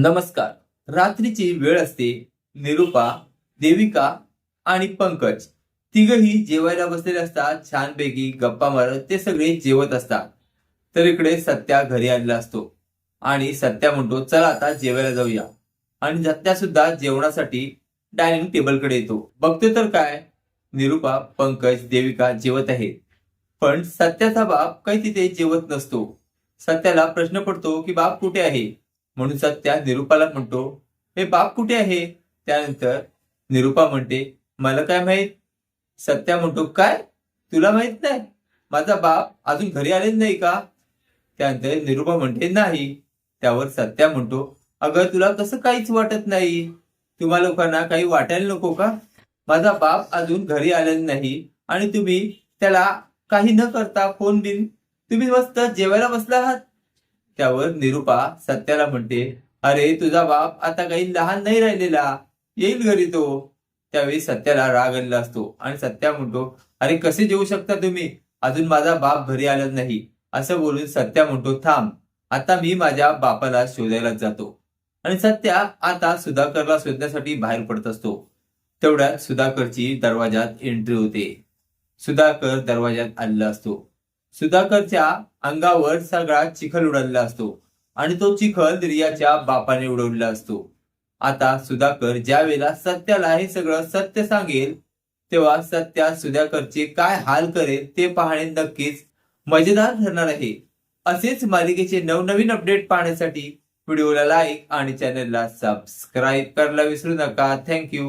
नमस्कार. रात्रीची वेळ असते. निरुपा देविका आणि पंकज. तिघही जेवायला बसलेले असतात. छानपैकी गप्पा मारत ते सगळे जेवत असतात. तर इकडे सत्या घरी आलेला असतो. आणि सत्या म्हणतो चला आता जेवायला जाऊया. आणि सत्या सुद्धा जेवणासाठी डायनिंग टेबलकडे येतो. बघतो तर काय? निरुपा पंकज देविका जेवत आहेत. पण सत्याचा बाप काही तिथे जेवत नसतो. सत्याला प्रश्न पडतो की बाप कुठे आहे? म्हणून सत्या निरुपाला म्हणतो हे बाप कुठे आहे? त्यानंतर निरुपा म्हणते मला काय माहीत? सत्या म्हणतो काय? तुला माहीत नाही? माझा बाप अजून घरी आलेच नाही का? त्यानंतर निरुपा म्हणते नाही. त्यावर सत्या म्हणतो अगं तुला कसं काहीच वाटत नाही. तुम्हा लोकांना काही वाटायला नको का? माझा बाप अजून घरी आलेला नाही आणि तुम्ही त्याला काही न करता फोन बिन तुम्ही मस्त जेवायला बसला आहात. त्यावर निरुपा सत्याला म्हणते अरे तुझा बाप आता काही लहान नाही राहिलेला. येईल घरी तो. त्यावेळी सत्याला राग आलेला असतो आणि सत्या म्हणतो अरे कसे जेवू शकता तुम्ही? अजून माझा बाप घरी आला नाही. असं बोलून सत्या म्हणतो थांब आता मी माझ्या बापाला शोधायला जातो. आणि सत्या आता सुधाकरला शोधण्यासाठी बाहेर पडत असतो. तेवढ्यात सुधाकरची दरवाजात एंट्री होते. सुधाकर दरवाजात आलेला असतो. सुधाकरच्या अंगावर सगळा चिखल उडवलेला असतो आणि तो चिखल रियाच्या बापाने उडवलेला असतो. आता सुधाकर ज्या वेळेला सत्याला हे सगळं सत्य सांगेल तेव्हा सत्या सुधाकरचे काय हाल करेल ते पाहणे नक्कीच मजेदार ठरणार आहे. असेच मालिकेचे नवनवीन अपडेट पाहण्यासाठी व्हिडिओला लाईक आणि चॅनलला सबस्क्राईब करायला विसरू नका. थँक्यू